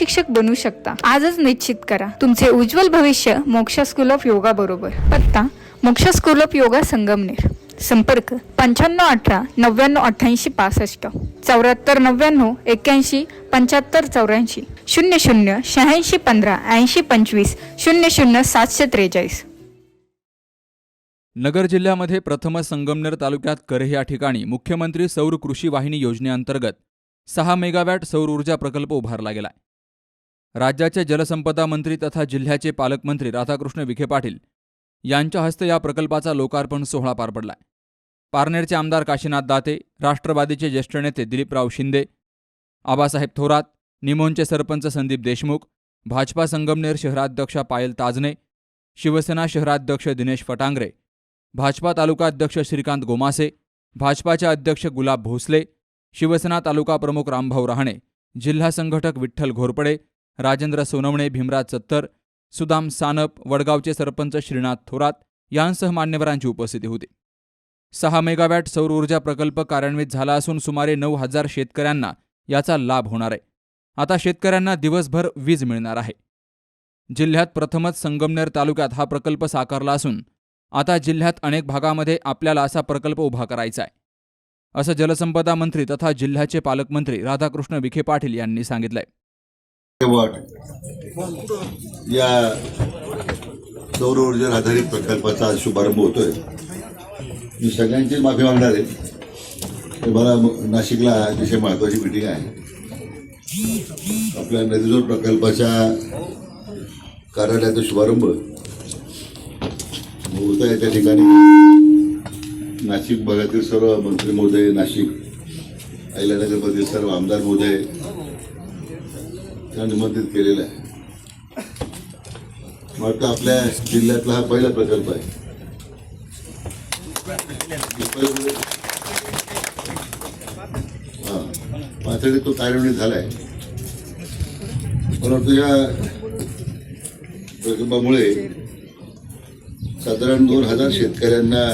शिक्षक बनू शकता. आजच निश्चित करा. तुमचे उज्ज्वल भविष्य मोक्षा स्कूल ऑफ योगा बरोबर. पत्ता मोक्ष स्कूल ऑफ योगा संगमनेर. संपर्क पंच्याण्णव अठरा नव्याण्णव अठ्ठ्याऐंशी पासष्ट. चौऱ्याहत्तर नव्याण्णव एक्क्याऐंशी पंच्याहत्तर चौऱ्याऐंशी. शून्य शून्य शहाऐंशी पंधरा ऐंशी पंचवीस. शून्य शून्य सातशे त्रेचाळीस. नगर जिल्ह्यामध्ये प्रथमच संगमनेर तालुक्यात करह या ठिकाणी मुख्यमंत्री सौर कृषी वाहिनी योजनेअंतर्गत सहा मेगावॅट सौर ऊर्जा प्रकल्प उभारला गेलाय. राज्याचे जलसंपदा मंत्री तथा जिल्ह्याचे पालकमंत्री राधाकृष्ण विखे पाटील यांच्या हस्ते या प्रकल्पाचा लोकार्पण सोहळा पार पडलाय पारनेरचे आमदार काशीनाथ दाते राष्ट्रवादीचे ज्येष्ठ नेते दिलीपराव शिंदे आबासाहेब थोरात निमोनचे सरपंच संदीप देशमुख भाजपा संगमनेर शहराध्यक्षा पायल ताजने शिवसेना शहराध्यक्ष दिनेश फटांगरे भाजपा तालुका अध्यक्ष श्रीकांत गोमासे भाजपाचे अध्यक्ष गुलाब भोसले शिवसेना तालुका प्रमुख रामभाऊ रहाणे जिल्हा संघटक विठ्ठल घोरपडे राजेंद्र सोनवणे भीमराज सत्तर सुदाम सानप वडगावचे सरपंच श्रीनाथ थोरात यांसह मान्यवरांची उपस्थिती होती. सहा मेगावॅट सौर ऊर्जा प्रकल्प कार्यान्वित झाला असून सुमारे नऊ हजार शेतकऱ्यांना याचा लाभ होणार आहे. आता शेतकऱ्यांना दिवसभर वीज मिळणार आहे. जिल्ह्यात प्रथमच संगमनेर तालुक्यात हा प्रकल्प साकारला असून आता जिल्ह्यात अनेक भागामध्ये आपल्याला असा प्रकल्प उभा करायचा आहे. असं जलसंपदा मंत्री तथा जिल्ह्याचे पालकमंत्री राधाकृष्ण विखे पाटील यांनी सांगितलंय. या सौर ऊर्जेवर आधारित प्रकल्पाचा आज शुभारंभ होतोय मी सगळ्यांची माफी मागणार आहे. मला नाशिकला अतिशय महत्वाची मिटिंग आहे. आपल्या नदीजोड प्रकल्पाच्या कार्यालयाचा शुभारंभ होत आहे. त्या ठिकाणी नाशिक भागातील सर्व मंत्री महोदय नाशिक अहिल्यानगरमधील सर्व आमदार महोदय त्या निमंत्रित केलेला आहे. वाटतं आपल्या जिल्ह्यातला हा पहिला प्रकल्प आहे. हा पातळी तो कार्यान्वित झालाय. परंतु वाटतं या प्रकल्पामुळे साधारण दोन हजार शेतकऱ्यांना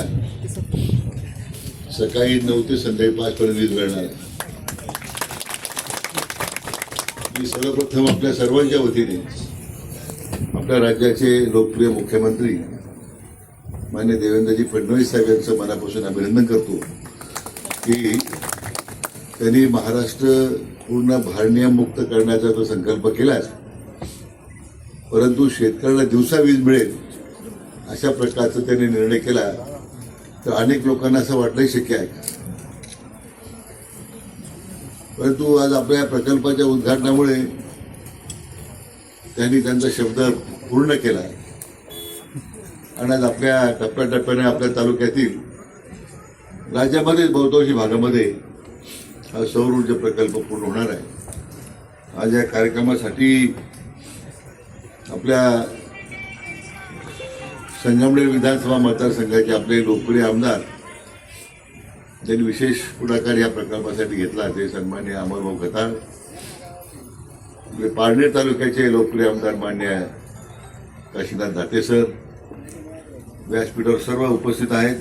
सकाळी नऊ ते संध्याकाळी पाच पर्यंत वीज मिळणार आहे. मी सर्वप्रथम आपल्या सर्वांच्या वतीने आपल्या राज्याचे लोकप्रिय मुख्यमंत्री मान्य देवेंद्रजी फडणवीस साहेब यांचं मनापासून अभिनंदन करतो की त्यांनी महाराष्ट्र पूर्ण भारनियममुक्त करण्याचा जो संकल्प केलाच परंतु शेतकऱ्याला दिवसा वीज मिळेल अशा प्रकारचा त्यांनी निर्णय केला तर अनेक लोकांना असं वाटणंही शक्य आहे. परंतु आज आपल्या प्रकल्पाच्या उद्घाटनामुळे त्यांनी त्यांचा शब्द पूर्ण केला. आणि आज आपल्या टप्प्याटप्प्याने आपल्या तालुक्यातील राज्यामध्येच बहुतांशी भागामध्ये हा सौर ऊर्जा प्रकल्प पूर्ण होणार आहे. आज या कार्यक्रमासाठी आपल्या संगमनेर विधानसभा मतदारसंघाचे आपले लोकप्रिय आमदार त्यांनी विशेष पुढाकार या प्रकल्पासाठी घेतला. ते सन्मान्य अमरभाऊ खतार आपले पारनेर तालुक्याचे लोकप्रिय आमदार मान्य काशीनाथ दाते सर. व्यासपीठावर सर्व उपस्थित आहेत.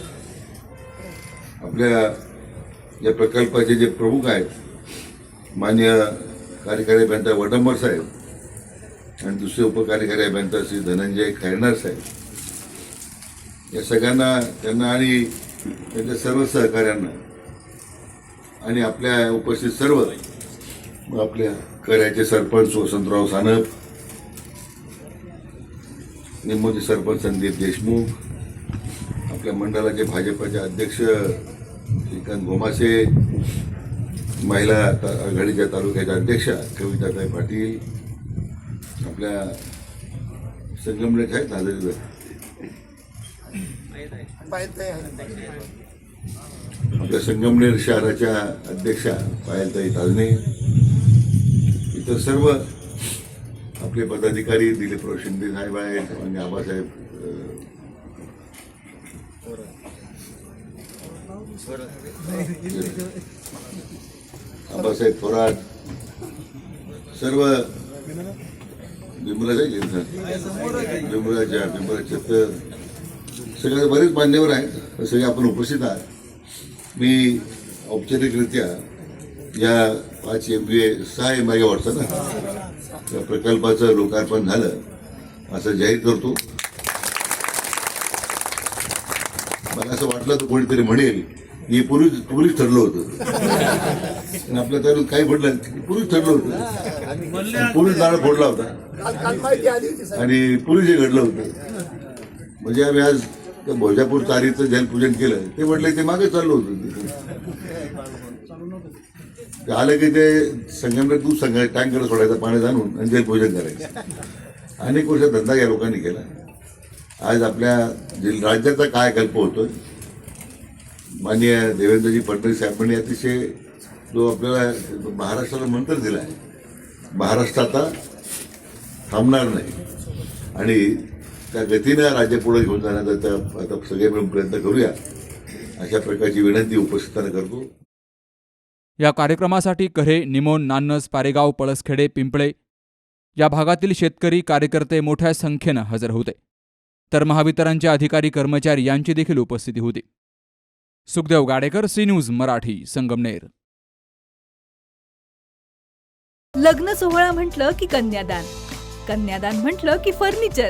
आपल्या या प्रकल्पाचे जे प्रमुख आहेत मान्य कार्यकारी अभियंता वडंबर साहेब आणि दुसरे उपकार्यकारी अभियंता श्री धनंजय खैरणार साहेब. या सगळ्यांना त्यांना आणि त्यांच्या सर्व सहकाऱ्यांना आणि आपल्या उपस्थित सर्व आपल्या कर्याचे सरपंच वसंतराव सानप निमोचे सरपंच संदीप देशमुख आपल्या मंडळाचे भाजपचे अध्यक्ष श्रीकांत गोमासे महिला आघाडीच्या तालुक्याच्या अध्यक्षा कविताताई पाटील आपल्या संगमनेर आहेत नांदेड आपल्या संगमनेर शहराच्या अध्यक्षा पायलताई ताजने इथं सर्व आपले पदाधिकारी दिलीपराव शिंदे साहेब आहेत आणि आबासाहेब आबासाहेब थोरात सर्व बिमराज आहे की इथं? छत्तर सगळे बरेच मान्यवर आहेत सगळे आपण उपस्थित आहात. मी औपचारिकरित्या या पाच एम बी ए सहा एम आय वाटतं ना त्या प्रकल्पाचं लोकार्पण झालं असं जाहीर करतो. मला असं वाटलं तर कोणीतरी म्हणेल हे पूर्वी पूर्वीच ठरलं होतं. आपल्या तालुक्यात काही म्हटलं पूर्वीच ठरलं होतं. आणि पूर्वीच नारळ फोडला होता. आणि पूर्वी जे घडलं होतं. म्हणजे आम्ही आज त्या भोजापूर तारीचं जलपूजन केलं. ते म्हटलं ते मागे चाललो होतं. ते आलं की ते संगमनेर दूध संघ टँकर सोडायचं पाण्यात आणून आणि जलपूजन करायचं. अनेक वर्ष धंदा या लोकांनी केला. आज आपल्या राज्याचा काय कल्प होतोय? माननीय देवेंद्रजी फडणवीस साहेबांनी अतिशय जो आपल्याला महाराष्ट्राला मंत्र दिला आहे महाराष्ट्र आता थांबणार नाही. आणि त्या गतीनं राज्य पुढे घेऊन जाण्याचा त्या आता सगळे मिळून प्रयत्न करूया. अशा प्रकारची विनंती उपस्थितांना करतो. या कार्यक्रमासाठी कऱ्हे निमोन नान्नज पारेगाव पळसखेडे पिंपळे या भागातील शेतकरी कार्यकर्ते मोठ्या संख्येनं हजर होते. तर महावितरणचे अधिकारी कर्मचारी यांची देखील उपस्थिती होती. Sukhdev Gadekar C news Marathi Sangamner. लग्न सोहळा म्हटलं की कन्यादान. कन्यादान म्हटलं की फर्निचर.